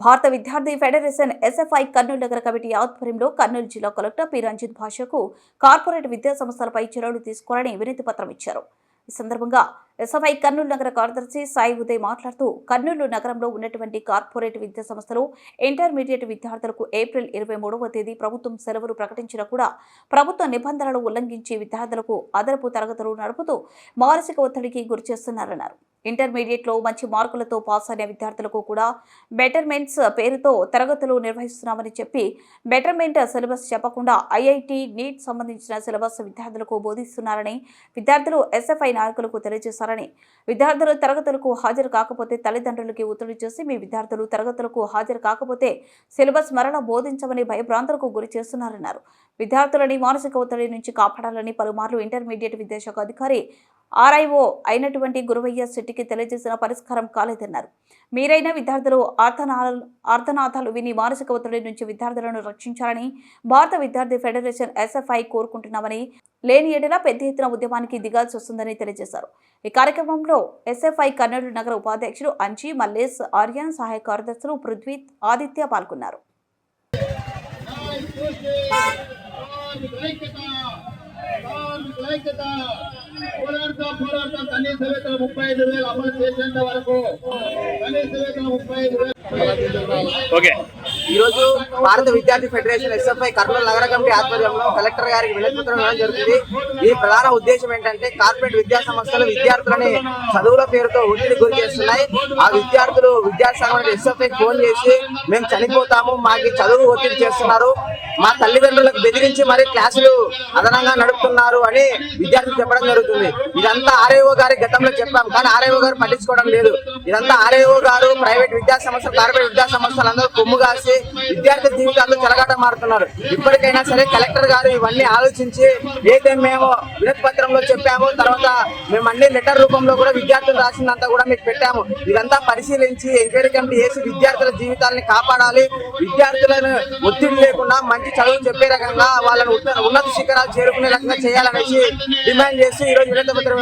భారత విద్యార్థి federation SFI Kurnool నగర కమిటీ ఆధ్వర్యంలో కర్నూలు జిల్లా కలెక్టర్ పి. రంజిత్ భాషకు కార్పొరేట్ విద్యా సంస్థలపై చర్యలు తీసుకోవాలని వినతి పత్రం ఇచ్చారు. ఈ సందర్భంగా ఎస్ఎఫ్ఐ కర్నూలు నగర కార్యదర్శి సాయి ఉదయ్ మాట్లాడుతూ కర్నూలు నగరంలో ఉన్నటువంటి కార్పొరేట్ విద్యా సంస్థలు ఇంటర్మీడియట్ విద్యార్థులకు ఏప్రిల్ ఇరవై మూడవ తేదీ ప్రభుత్వం సెలవులు ప్రకటించినా కూడా ప్రభుత్వ నిబంధనలు ఉల్లంఘించి విద్యార్థులకు అదనపు తరగతులు నడుపుతూ మానసిక ఒత్తిడికి గురి చేస్తున్నారన్నారు. ఇంటర్మీడియట్లో మంచి మార్కులతో పాస్ అయిన విద్యార్థులకు కూడా బెటర్మెంట్స్ పేరుతో తరగతులు నిర్వహిస్తున్నామని చెప్పి బెటర్మెంట్ సిలబస్ చెప్పకుండా ఐఐటి నీట్ సంబంధించిన సిలబస్ విద్యార్థులకు బోధిస్తున్నారని విద్యార్థులు ఎస్ఎఫ్ఐ నాయకులకు తెలియజేశారని. విద్యార్థులు తరగతులకు హాజరు కాకపోతే తల్లిదండ్రులకి ఒత్తిడి చేసి మీ విద్యార్థులు తరగతులకు హాజరు కాకపోతే సిలబస్ మరణ బోధించమని భయభ్రాంతులకు గురి చేస్తున్నారన్నారు. విద్యార్థులని మానసిక ఒత్తిడి నుంచి కాపాడాలని పలుమార్లు ఇంటర్మీడియట్ విద్యాశాఖ అధికారి ఆర్ఐఓ అయినటువంటి గురువయ్య శెట్టికి తెలియజేసిన పరిష్కారం కాలేదన్నారు మీరైన విద్యార్థులు ఆర్తనాలు ఆర్తనాథాలు విని మానసిక ఒత్తిడి నుంచి విద్యార్థులను రక్షించాలని భారత విద్యార్థి ఫెడరేషన్ ఎస్ఎఫ్ఐ కోరుకుంటున్నామని లేని ఏడల పెద్ద ఎత్తున ఉద్యమానికి దిగాల్సి వస్తుందని తెలియజేశారు ఈ కార్యక్రమంలో ఎస్ఎఫ్ఐ కర్నూలు నగర ఉపాధ్యక్షుడు అంజీ మల్లేష్ ఆర్యన్ సహాయ కార్యదర్శులు పృథ్వీ ఆదిత్య పాల్గొన్నారు ఐక్యత పోరాడుతూ పోరాడుతూ కనీస వేతన ముప్పై ఐదు వేలు అమలు చేసేంత వరకు కనీస వేతన ముప్పై ఐదు వేలు ఓకే. ఈ రోజు భారత విద్యార్థి ఫెడరేషన్ ఎస్ఎఫ్ఐ కర్నూలు నగర కమిటీ ఆధ్వర్యంలో కలెక్టర్ గారికి వినతిపత్రం ఇవ్వడం జరుగుతుంది. ఈ ప్రధాన ఉద్దేశం ఏంటంటే కార్పొరేట్ విద్యా సంస్థలు విద్యార్థులని చదువుల పేరుతో ఒత్తిడి గురి చేస్తున్నాయి. ఆ విద్యార్థులు విద్యాసంఘం సంఘం ఎస్ఎఫ్ఐ ఫోన్ చేసి మేము చనిపోతాము మాకు చదువు ఒత్తిడి చేస్తున్నారు. మా తల్లిదండ్రులకు బెదిరించి మరి క్లాసులు అదనంగా నడుపుతున్నారు అని విద్యార్థులు చెప్పడం జరుగుతుంది. ఇదంతా ఆర్ఐఓ గారి గతంలో చెప్పాం కానీ ఆర్ఐఓ గారు పట్టించుకోవడం లేదు. ఇదంతా ఆర్ఐఓ గారు ప్రైవేట్ విద్యా సంస్థలు కార్పొరేట్ విద్యా సంస్థలు అందరూ కొమ్ము కాసి విద్యార్థి జీవితాల్లో చెలగాట మారుతున్నారు. ఇప్పటికైనా సరే కలెక్టర్ గారు ఇవన్నీ ఆలోచించి ఏదైతే మేము వినతి పత్రంలో చెప్పామో తర్వాత మేము అన్ని లెటర్ రూపంలో కూడా విద్యార్థులు రాసిందంతా కూడా మీకు పెట్టాము. ఇదంతా పరిశీలించి ఎంక్వైరీ కమిటీ చేసి విద్యార్థుల జీవితాలని కాపాడాలి. విద్యార్థులను ఒత్తిడి లేకుండా మంచి చదువు చెప్పే రకంగా వాళ్ళని ఉన్నత శిఖరాలు చేరుకునే రకంగా చేయాలనేసి డిమాండ్ చేసి ఈరోజు వినతి పత్రం